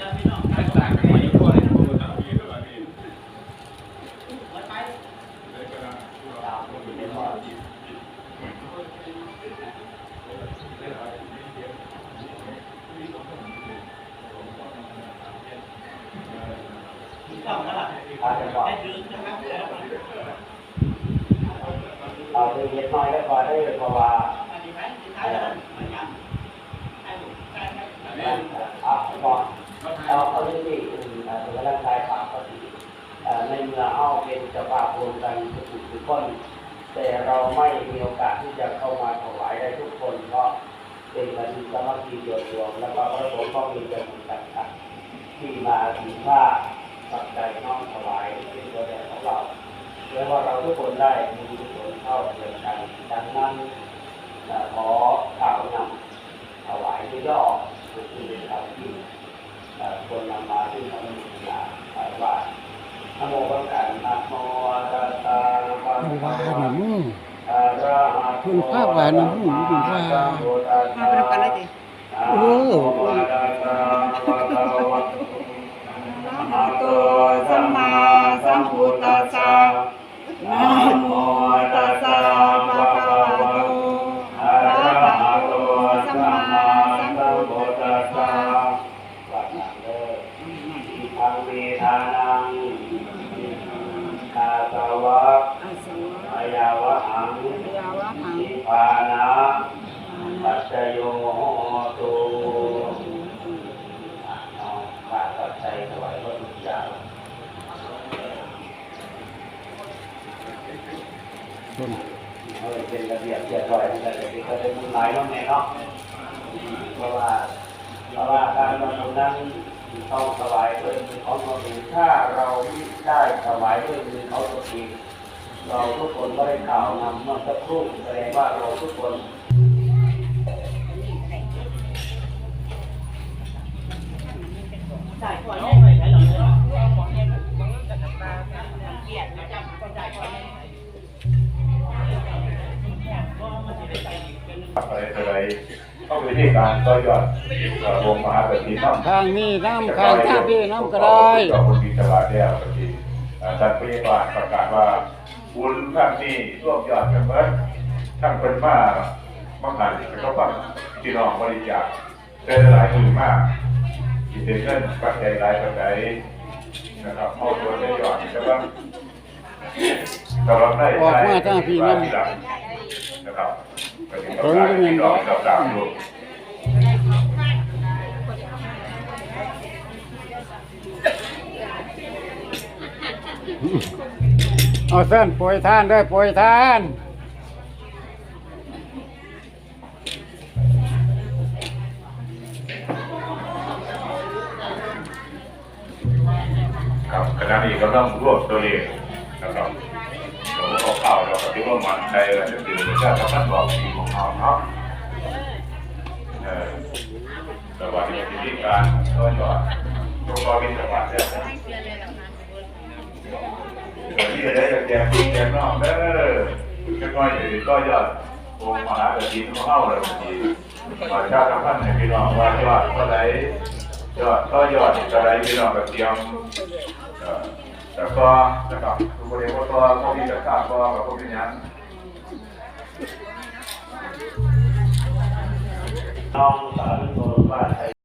ต่างๆกันอยู่ด้วยผู้ต่างๆด้วยนี่เอาไปเย็นน้อยแล้วก่อนได้เพราะว่าเอาก่อ เอาเอาเรื่องที่อื่นอ่าร่างกายปากก็ดีอ่าในเมื่อเอาเป็นจะปากรวมกันทุกทุกทุกคนแต่เราไม่มีโอกาสที่จะเข้ามาถวายได้ทุกคนเพราะเป็นการสมัคคีเดียวดวงแล้วก็พระสงฆ์ก็มีจำนวนจำกัดที่มาถือว่าปัจจัยน้อมถวายเป็นตัวแทนของเราเรียกว่าเราทุกคนได้มีกุศลเข้าเดียวกันดังนั้นขอข่าวนำถวายที่ย่อคือเป็นคำที่เอ่อควรนำมาที่ทำให้มีงานถวายนะโมพระกันนะโมตัสสะ ภะคะวะโตว่าหนูอะระหะโตคุณภาพหวานน้ำหูคุณภาพสัมพุทธัสสะมาเป็นกันเลยดิโอ้น ต้นเขาเป็นระเบียบเรียบร้อยแต่เดี๋ยวนี้ก็จะมุ่งหมายน้องแม่เนาะเพราะว่าเพราะว่าการบำรุงนั้นต้องถวายด้วยมือของตัวเองถ้าเราไม่ได้ถวายด้วยมือของตัวเองเราทุกคนก็ได้กล่าวนำเมื่อสักครู่แสดงว่าเราทุกคน อีกเป็นอะไรอะไรต้องวิธีการต่อยอดเอ่อวงมหาปฏิมาทางนี้น้ำข้างท่าพี่น้ำก็ได้ขอบคุณที่ตลาดแล้วปฏิเอ่อท่านพยาบาลประกาศว่าบุญครั้งนี้ร่วมยอดกันเมื่อทั้งเป็นมามาหันเขาฟังพี่น้องบริจาคได้หลายหมื่นมากที่เป็นเงินปัจจัยหลายปัจจัยนะครับเอาตัวได้ยอดใช่ปะสำหรับได้ออกมาทางพี่น้ำนะครับ ไปถึงกับการที่เราเราตามดูเอาเส้นโปรยท่านด้อโปรยท่านครับขณะนี้ก็ต้องรวบตัวเลขนะครับเดี๋ยวเราเข้าเรา ก็ที่ว่ามันใจอะไรก็คือชาติพัฒน์บอกทีของเราเนาะเออแต่ว่าที่วิธีการก็ยอดตัวก็เป็นจังหวะเนี่ยนะเดี๋ยวนี้ได้แจกแจกน้องเด้อค่อยๆก็ยอดวงมหากฐินของเข้าเลยบางทีชาติพัฒน์ให้พี่น้องว่ายอดเท่าไหร่ยอดก็ยอดเท่าไหร่พี่น้องก็เตรียมเออแต่ก็นะครับ ทุกคนเองก็ตัวพวกที่จะทราวก็แบบพวกนี้นั้นน้องสาวทุกคนว่า